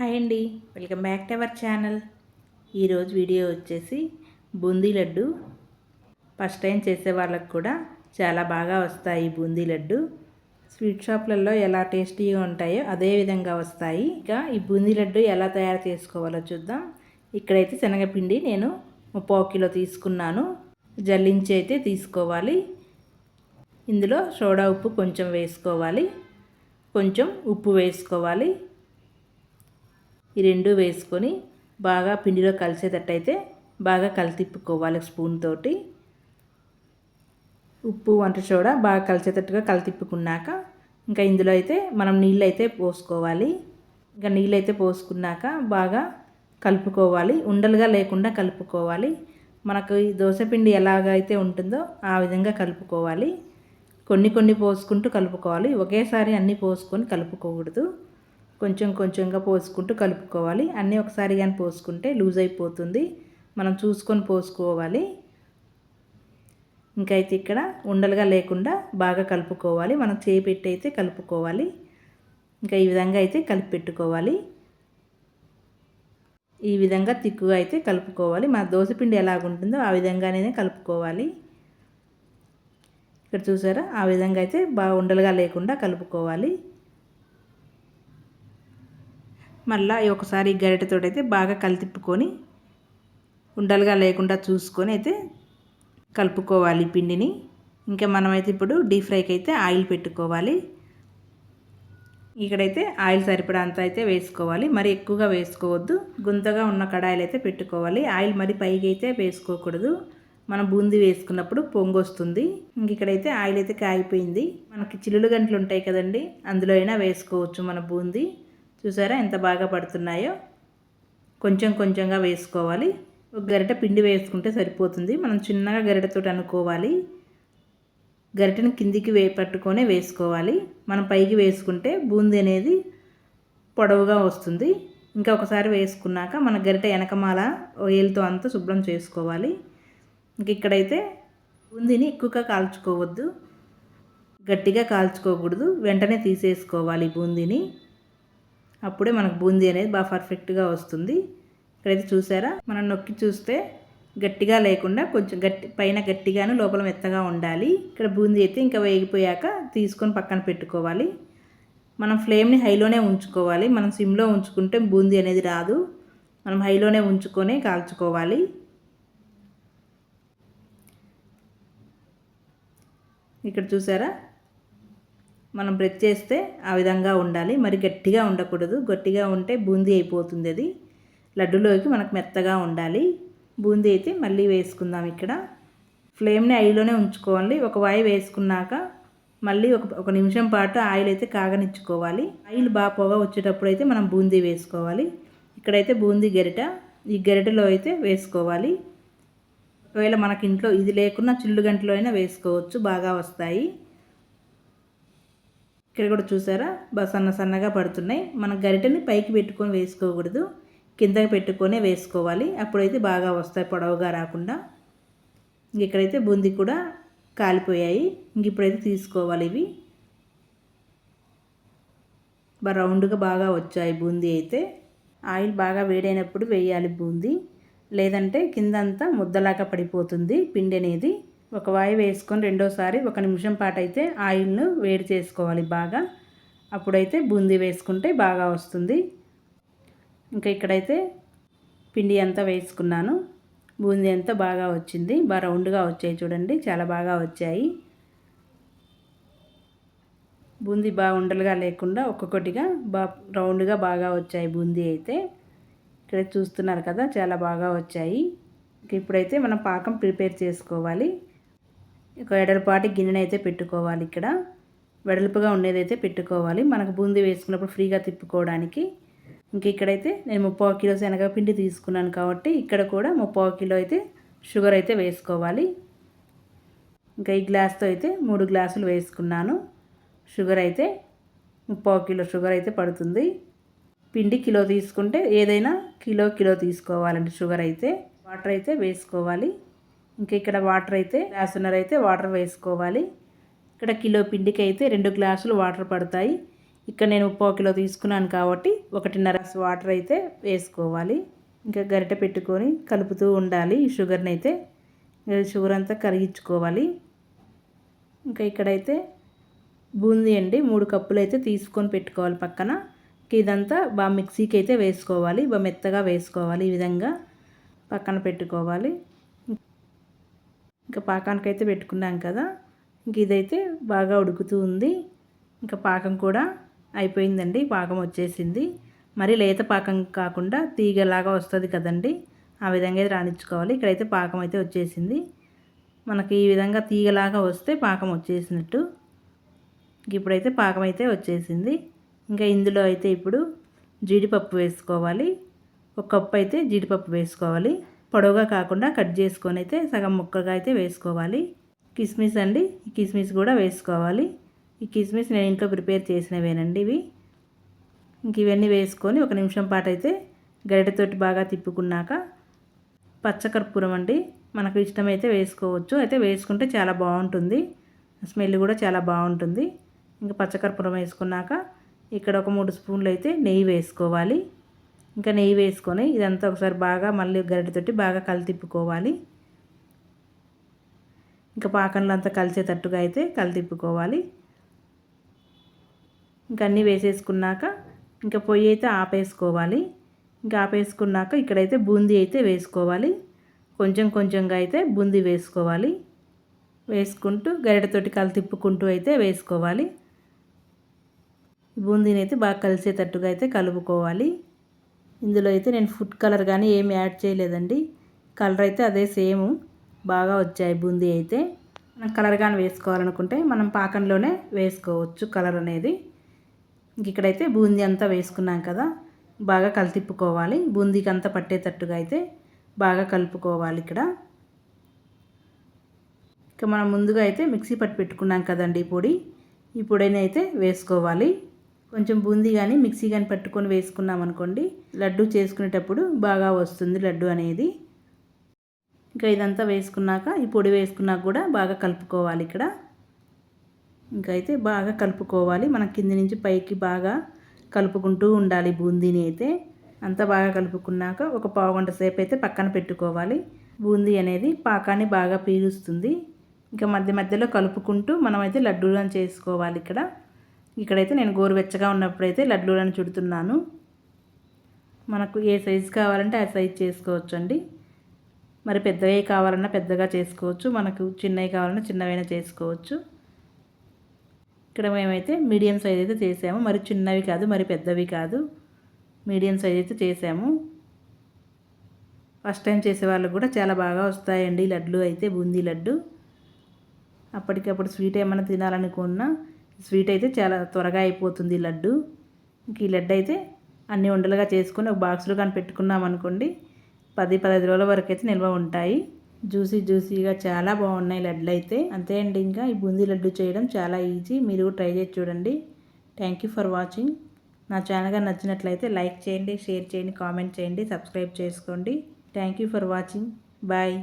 Hi అండి. Welcome back to our channel. ఈరోజు video వచ్చేసి బూందీ లడ్డు. ఫస్ట్ టైం చేసే వాళ్ళకు కూడా చాలా బాగా వస్తాయి బూందీ లడ్డు. స్వీట్ షాప్లలో ఎలా టేస్టీగా ఉంటాయో అదే విధంగా వస్తాయి. ఇక ఈ బూందీ లడ్డు ఎలా తయారు చేసుకోవాలో చూద్దాం. ఇక్కడైతే శనగపిండి నేను ముప్పావు కిలో తీసుకున్నాను. జల్లించి అయితే తీసుకోవాలి. ఇందులో సోడా ఉప్పు కొంచెం వేసుకోవాలి. కొంచెం ఉప్పు వేసుకోవాలి. ఈ రెండు వేసుకొని బాగా పిండిలో కలిసేటట్టయితే బాగా కలితిప్పుకోవాలి స్పూన్ తోటి. ఉప్పు వంట సోడా బాగా కలిసేటట్టుగా కలితిప్పుకున్నాక ఇంకా ఇందులో అయితే మనం నీళ్ళు అయితే పోసుకోవాలి. ఇంకా నీళ్ళు అయితే పోసుకున్నాక బాగా కలుపుకోవాలి. ఉండలుగా లేకుండా కలుపుకోవాలి. మనకు ఈ దోశపిండి ఎలాగైతే ఉంటుందో ఆ విధంగా కలుపుకోవాలి. కొన్ని కొన్ని పోసుకుంటూ కలుపుకోవాలి. ఒకేసారి అన్నీ పోసుకొని కలుపుకోకూడదు. కొంచెం కొంచెంగా పోసుకుంటూ కలుపుకోవాలి. అన్నీ ఒకసారి కానీ పోసుకుంటే లూజ్ అయిపోతుంది. మనం చూసుకొని పోసుకోవాలి. ఇంకైతే ఇక్కడ ఉండలుగా లేకుండా బాగా కలుపుకోవాలి. మనం చేయి పెట్టి అయితే కలుపుకోవాలి. ఇంకా ఈ విధంగా అయితే కలిపి పెట్టుకోవాలి ఈ విధంగా తిక్కుగా అయితే కలుపుకోవాలి. మన దోశపిండి ఎలాగుంటుందో ఆ విధంగానే కలుపుకోవాలి. ఇక్కడ చూసారా? ఆ విధంగా అయితే బాగా ఉండలుగా లేకుండా కలుపుకోవాలి. మళ్ళీ ఒకసారి గరిటెతో అయితే బాగా కలితిప్పుకొని ఉండలుగా లేకుండా చూసుకొని అయితే కలుపుకోవాలి పిండిని. ఇంకా మనమైతే ఇప్పుడు డీప్ ఫ్రైకి అయితే ఆయిల్ పెట్టుకోవాలి. ఇక్కడైతే ఆయిల్ సరిపడా అంతా అయితే వేసుకోవాలి. మరి ఎక్కువగా వేసుకోవద్దు. గుంతగా ఉన్న కడాయిలు అయితే పెట్టుకోవాలి. ఆయిల్ మరి పైకి అయితే వేసుకోకూడదు. మనం బూందీ వేసుకున్నప్పుడు పొంగు వస్తుంది ఇంక ఇక్కడైతే ఆయిల్ అయితే కాగిపోయింది. మనకి చిల్లులు గంటలు ఉంటాయి కదండి. అందులో అయినా వేసుకోవచ్చు మన బూందీ. చూసారా ఎంత బాగా పడుతున్నాయో? కొంచెం కొంచెంగా వేసుకోవాలి. ఒక గరిట పిండి వేసుకుంటే సరిపోతుంది. మనం చిన్నగా గరిటతో అనుకోవాలి. గరిటను కిందికి వే పట్టుకొని వేసుకోవాలి. మనం పైకి వేసుకుంటే బూందీ అనేది పొడవుగా వస్తుంది. ఇంకా ఒకసారి వేసుకున్నాక మన గరిట వెనకమాల ఏలుతో అంతా శుభ్రం చేసుకోవాలి. ఇంక ఇక్కడైతే బూందిని ఎక్కువగా కాల్చుకోవద్దు. గట్టిగా కాల్చుకోకూడదు. వెంటనే తీసేసుకోవాలి బూందీని. అప్పుడే మనకు బూందీ అనేది బాగా పర్ఫెక్ట్గా వస్తుంది. ఇక్కడైతే చూసారా? మనం నొక్కి చూస్తే గట్టిగా లేకుండా కొంచెం గట్టి పైన గట్టిగాను లోపల మెత్తగా ఉండాలి. ఇక్కడ బూందీ అయితే ఇంకా వేగిపోయాక తీసుకొని పక్కన పెట్టుకోవాలి. మనం ఫ్లేమ్ని హైలోనే ఉంచుకోవాలి. మనం సిమ్లో ఉంచుకుంటే బూందీ అనేది రాదు. మనం హైలోనే ఉంచుకొని కాల్చుకోవాలి. ఇక్కడ చూసారా? మనం బ్రెక్ చేస్తే ఆ విధంగా ఉండాలి. మరి గట్టిగా ఉండకూడదు. గట్టిగా ఉంటే బూందీ అయిపోతుంది అది. లడ్డులోకి మనకు మెత్తగా ఉండాలి. బూందీ అయితే మళ్ళీ వేసుకుందాం ఇక్కడ. ఫ్లేమ్ని ఐలోనే ఉంచుకోవాలి. ఒక వాయి వేసుకున్నాక మళ్ళీ ఒక ఒక నిమిషం పాటు ఆయిల్ అయితే కాగనిచ్చుకోవాలి. ఆయిల్ బాగా పొగ వచ్చేటప్పుడు అయితే మనం బూందీ వేసుకోవాలి. ఇక్కడైతే బూందీ గరిట ఈ గరిటలో అయితే వేసుకోవాలి. ఒకవేళ మనకి ఇంట్లో ఇది లేకున్నా చిల్లు గంటలో అయినా వేసుకోవచ్చు. బాగా వస్తాయి. ఇక్కడ కూడా చూసారా? బా సన్న సన్నగా పడుతున్నాయి. మన గరిటెని పైకి పెట్టుకొని వేసుకోకూడదు. కిందకి పెట్టుకొనే వేసుకోవాలి. అప్పుడైతే బాగా వస్తాయి పొడవుగా రాకుండా. ఇక్కడైతే బూందీ కూడా కాలిపోయాయి. ఇంక ఇప్పుడైతే తీసుకోవాలి ఇవి. రౌండ్గా బాగా వచ్చాయి బూందీ అయితే. ఆయిల్ బాగా వేడైనప్పుడు వేయాలి బూందీ. లేదంటే కిందంతా ముద్దలాగా పడిపోతుంది పిండి అనేది. ఒక వాయి వేసుకొని రెండోసారి ఒక నిమిషం పాటు అయితే ఆయిల్ను వేడి చేసుకోవాలి బాగా. అప్పుడైతే బూందీ వేసుకుంటే బాగా వస్తుంది. ఇంకా ఇక్కడైతే పిండి అంతా వేసుకున్నాను. బూందీ అంతా బాగా వచ్చింది. బాగా రౌండ్గా వచ్చాయి చూడండి. చాలా బాగా వచ్చాయి. బూందీ బాగా ఉండలుగా లేకుండా ఒక్కొక్కటిగా బా రౌండ్గా బాగా వచ్చాయి బూందీ అయితే. ఇక్కడ చూస్తున్నారు కదా చాలా బాగా వచ్చాయి. ఇప్పుడైతే మనం పాకం ప్రిపేర్ చేసుకోవాలి. ఒక ఎడలపాటి గిన్నెనైతే పెట్టుకోవాలి ఇక్కడ. వెడల్పుగా ఉండేదైతే పెట్టుకోవాలి. మనకు బూందీ వేసుకున్నప్పుడు ఫ్రీగా తిప్పుకోవడానికి. ఇంక ఇక్కడైతే నేను ముప్పావు కిలో శనగపిండి తీసుకున్నాను కాబట్టి ఇక్కడ కూడా ముప్పావు కిలో అయితే షుగర్ అయితే వేసుకోవాలి. ఇంకా ఈ గ్లాస్తో అయితే మూడు గ్లాసులు వేసుకున్నాను. షుగర్ అయితే ముప్పావు కిలో షుగర్ అయితే పడుతుంది. పిండి కిలో తీసుకుంటే ఏదైనా కిలో కిలో తీసుకోవాలండి షుగర్ అయితే. వాటర్ అయితే వేసుకోవాలి. ఇంకా ఇక్కడ వాటర్ అయితే గ్లాసున్నర అయితే వాటర్ వేసుకోవాలి. ఇక్కడ కిలో పిండికి అయితే రెండు గ్లాసులు వాటర్ పడతాయి. ఇక్కడ నేను పావు కిలో తీసుకున్నాను కాబట్టి ఒకటిన్నర వాటర్ అయితే వేసుకోవాలి. ఇంకా గరిటె పెట్టుకొని కలుపుతూ ఉండాలి. ఈ షుగర్ని అయితే షుగర్ అంతా కరిగించుకోవాలి. ఇంకా ఇక్కడైతే బూందీ అండి. మూడు కప్పులు అయితే తీసుకొని పెట్టుకోవాలి పక్కన. ఇదంతా బాగా మిక్సీకి అయితే వేసుకోవాలి. బాగా మెత్తగా వేసుకోవాలి. ఈ విధంగా పక్కన పెట్టుకోవాలి. ఇంకా పాకానికి అయితే పెట్టుకున్నాం కదా ఇంక ఇదైతే బాగా ఉడుకుతూ ఉంది. ఇంకా పాకం కూడా అయిపోయిందండి పాకం వచ్చేసింది. మరి లేత పాకం కాకుండా తీగలాగా వస్తుంది కదండి ఆ విధంగా అయితే రాణించుకోవాలి. ఇక్కడైతే పాకం అయితే వచ్చేసింది. మనకి ఈ విధంగా తీగలాగా వస్తే పాకం వచ్చేసినట్టు. ఇప్పుడైతే పాకం అయితే వచ్చేసింది. ఇంకా ఇందులో అయితే ఇప్పుడు జీడిపప్పు వేసుకోవాలి. ఒక కప్పు అయితే జీడిపప్పు వేసుకోవాలి. పొడవుగా కాకుండా కట్ చేసుకొని అయితే సగం ముక్కగా అయితే వేసుకోవాలి. కిస్మిస్ అండి ఈ కిస్మిస్ కూడా వేసుకోవాలి. ఈ కిస్మిస్ నేను ఇంట్లో ప్రిపేర్ చేసినవేనండి ఇవి. ఇంక ఇవన్నీ వేసుకొని ఒక నిమిషం పాటు అయితే గరిటెతోటి బాగా తిప్పుకున్నాక పచ్చకర్పూరం అండి మనకు ఇష్టమైతే వేసుకోవచ్చు. అయితే వేసుకుంటే చాలా బాగుంటుంది. స్మెల్ కూడా చాలా బాగుంటుంది. ఇంకా పచ్చకర్పూరం వేసుకున్నాక ఇక్కడ ఒక మూడు స్పూన్లు అయితే నెయ్యి వేసుకోవాలి. ఇంకా నెయ్యి వేసుకొని ఇదంతా ఒకసారి బాగా మళ్ళీ గరిటెతోటి బాగా కలితిప్పుకోవాలి ఇంకా పాకంలో అంతా కలిసేటట్టుగా అయితే కలితిప్పుకోవాలి ఇంకా అన్నీ వేసేసుకున్నాక ఇంకా పొయ్యి అయితే ఆపేసుకోవాలి. ఇంకా ఆపేసుకున్నాక ఇక్కడైతే బూందీ అయితే వేసుకోవాలి. కొంచెం కొంచెంగా అయితే బూందీ వేసుకోవాలి. వేసుకుంటూ గరిటతోటి కలు తిప్పుకుంటూ అయితే వేసుకోవాలి. బూందీని అయితే బాగా కలిసేటట్టుగా అయితే కలుపుకోవాలి. ఇందులో అయితే నేను ఫుడ్ కలర్ కానీ ఏమి యాడ్ చేయలేదండి. కలర్ అయితే అదే సేమ్. బాగా వచ్చాయి బూందీ అయితే. మనం కలర్ కానీ వేసుకోవాలనుకుంటే మనం పాకంలోనే వేసుకోవచ్చు కలర్ అనేది. ఇక్కడైతే బూందీ అంతా వేసుకున్నాం కదా. బాగా కలితిప్పుకోవాలి. బూందీకి అంతా పట్టేటట్టుగా అయితే బాగా కలుపుకోవాలి ఇక్కడ. ఇక మనం ముందుగా అయితే మిక్సీ పట్టి పెట్టుకున్నాం కదండి ఈ పొడి. ఈ పొడిని అయితే వేసుకోవాలి. కొంచెం బూందీ కానీ మిక్సీ కానీ పట్టుకొని వేసుకున్నాం అనుకోండి లడ్డు చేసుకునేటప్పుడు బాగా వస్తుంది లడ్డు అనేది. ఇంకా ఇదంతా వేసుకున్నాక ఈ పొడి వేసుకున్నాక కూడా బాగా కలుపుకోవాలి ఇక్కడ. ఇంకా అయితే బాగా కలుపుకోవాలి. మన కింది నుంచి పైకి బాగా కలుపుకుంటూ ఉండాలి బూందీని అయితే. అంతా బాగా కలుపుకున్నాక ఒక పావు గంట సేపు అయితే పక్కన పెట్టుకోవాలి. బూందీ అనేది పాకాన్ని బాగా పీలుస్తుంది. ఇంకా మధ్య మధ్యలో కలుపుకుంటూ మనమైతే లడ్డూలను చేసుకోవాలి ఇక్కడ. ఇక్కడైతే నేను గోరువెచ్చగా ఉన్నప్పుడైతే లడ్డూలను చుడుతున్నాను. మనకు ఏ సైజు కావాలంటే ఆ సైజు చేసుకోవచ్చు అండి మరి పెద్దవి కావాలన్నా పెద్దగా చేసుకోవచ్చు. మనకు చిన్నవి కావాలన్నా చిన్నవైనా చేసుకోవచ్చు. ఇక్కడ మేమైతే మీడియం సైజ్ అయితే చేసాము. మరి చిన్నవి కాదు మరి పెద్దవి కాదు. మీడియం సైజ్ అయితే చేసాము. ఫస్ట్ టైం చేసే వాళ్ళకు కూడా చాలా బాగా వస్తాయండి లడ్లు అయితే బూందీ లడ్డు. అప్పటికప్పుడు స్వీట్ ఏమైనా తినాలనుకున్నా స్వీట్ అయితే చాలా త్వరగా అయిపోతుంది లడ్డు. ఈ లడ్డు అయితే అన్ని ఉండలుగా చేసుకొని ఒక బాక్స్లో కానీ పెట్టుకున్నాం అనుకోండి పది పదహైదు రోజుల వరకు అయితే నిల్వ ఉంటాయి. జ్యూసీ జ్యూసీగా చాలా బాగున్నాయి లడ్లు అయితే. అంతే అండి ఇంకా ఈ బూందీ లడ్డు చేయడం చాలా ఈజీ. మీరు ట్రై చేసి చూడండి. Thank you for watching. నా ఛానల్గా నచ్చినట్లయితే లైక్ చేయండి షేర్ చేయండి కామెంట్ చేయండి సబ్స్క్రైబ్ చేసుకోండి. Thank you for watching. Bye.